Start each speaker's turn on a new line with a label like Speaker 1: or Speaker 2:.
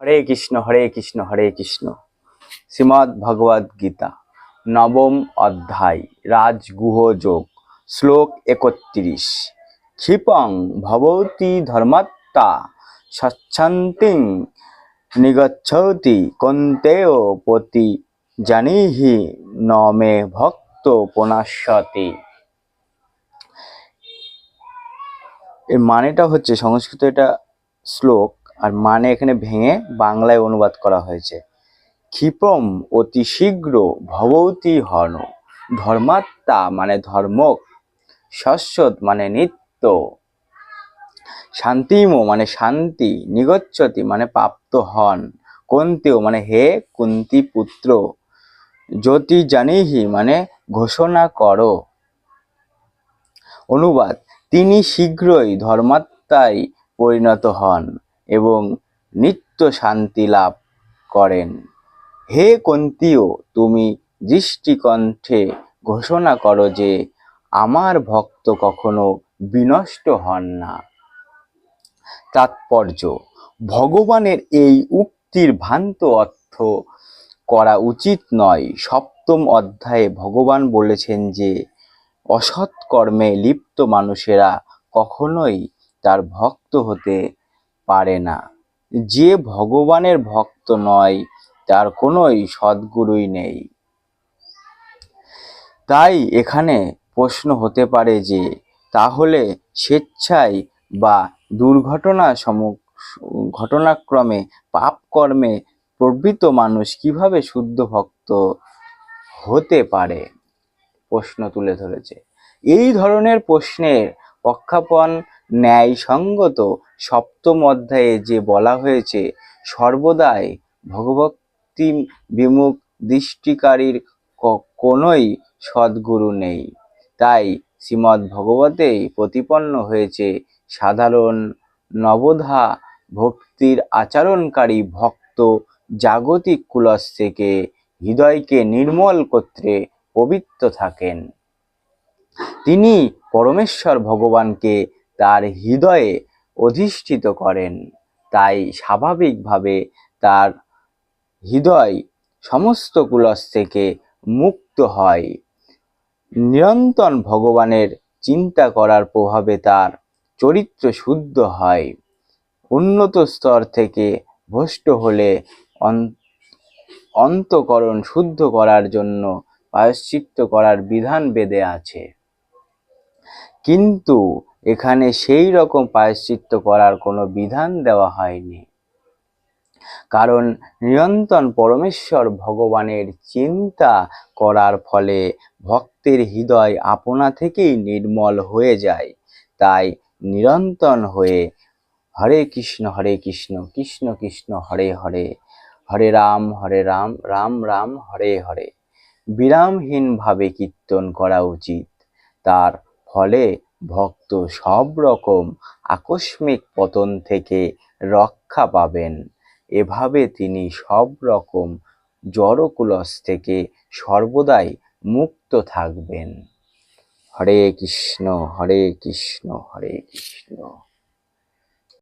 Speaker 1: হরে কৃষ্ণ হরে কৃষ্ণ হরে কৃষ্ণ শ্রীমদ্ ভগবদ গীতা নবম অধ্যায় রাজগুহ যোগ শ্লোক একত্রিশ ক্ষিপং ভবতি ধর্মাত্মা স্বচ্ছন্তি নিগচ্ছতি কন্তেয় পতি জানিহি নমে ভক্ত পনাশ্যতি এর মানেটা হচ্ছে সংস্কৃত এটা শ্লোক আর মানে এখানে ভেঙে বাংলায় অনুবাদ করা হয়েছে ক্ষিপম অতি শীঘ্র ভবতী হন ধর্মাত্মা মানে ধর্মক শশ্বত মানে নিত্য শান্তিম মানে শান্তি নিগচ্ছতি মানে প্রাপ্ত হন কন্তিও মানে হে কুন্তি পুত্র জ্যোতি জানিহি মানে ঘোষণা করো অনুবাদ তিনি শীঘ্রই ধর্মাত্মায় পরিণত হন এবং নিত্য শান্তি লাভ করেন হে কন্তিও তুমি দৃষ্টিকণ্ঠে ঘোষণা করো যে আমার ভক্ত কখনো বিনষ্ট হন না তাৎপর্য ভগবানের এই উক্তির ভ্রান্ত অর্থ করা উচিত নয় সপ্তম অধ্যায়ে ভগবান বলেছেন যে অসৎকর্মে লিপ্ত মানুষেরা কখনোই তার ভক্ত হতে পারে না যে ভগবানের ভক্ত নয় তার কোনোই সদ্গুরুই নেই তাই এখানে প্রশ্ন হতে পারে যে তাহলে স্বেচ্ছায় বা দুর্ঘটনা সম ঘটনাক্রমে পাপকর্মে প্রবৃত মানুষ কিভাবে শুদ্ধ ভক্ত হতে পারে প্রশ্ন তুলে ধরেছে এই ধরনের প্রশ্নের পক্ষাপন ন্যায়সঙ্গত সপ্তম অধ্যায়ে যে বলা হয়েছে সর্বদাই ভগভক্তি বিমুখ দৃষ্টিকারীর কোনোই সদ্গুরু নেই তাই শ্রীমদ্ ভগবতেই প্রতিপন্ন হয়েছে সাধারণ নবধা ভক্তির আচরণকারী ভক্ত জাগতিক কুলস থেকে হৃদয়কে নির্মল করতে পবিত্র থাকেন তিনি পরমেশ্বর ভগবানকে তার হৃদয়ে অধিষ্ঠিত করেন তাই স্বাভাবিকভাবে তার হৃদয় সমস্ত কুলস থেকে মুক্ত হয় নিরন্তর ভগবানের চিন্তা করার প্রভাবে তার চরিত্র শুদ্ধ হয় উন্নত স্তর থেকে ভষ্ট হলে অন্তকরণ শুদ্ধ করার জন্য প্রায়শ্চিত্ত করার বিধান বেদে আছে কিন্তু এখানে সেই রকম প্রায়শ্চিত্ত করার কোনো বিধান দেওয়া হয়নি কারণ নিরন্তন পরমেশ্বর ভগবানের চিন্তা করার ফলে ভক্তের হৃদয় আপনা থেকেই নির্মল হয়ে যায় তাই নিরন্তন হয়ে হরে কৃষ্ণ হরে কৃষ্ণ কৃষ্ণ কৃষ্ণ হরে হরে হরে রাম হরে রাম রাম রাম হরে হরে বিরামহীনভাবে কীর্তন করা উচিত তার ফলে ভক্ত সব রকম আকস্মিক পতন থেকে রক্ষা পাবেন এভাবে তিনি সব রকম জড়কুলস থেকে সর্বদাই মুক্ত থাকবেন হরে কৃষ্ণ হরে কৃষ্ণ হরে কৃষ্ণ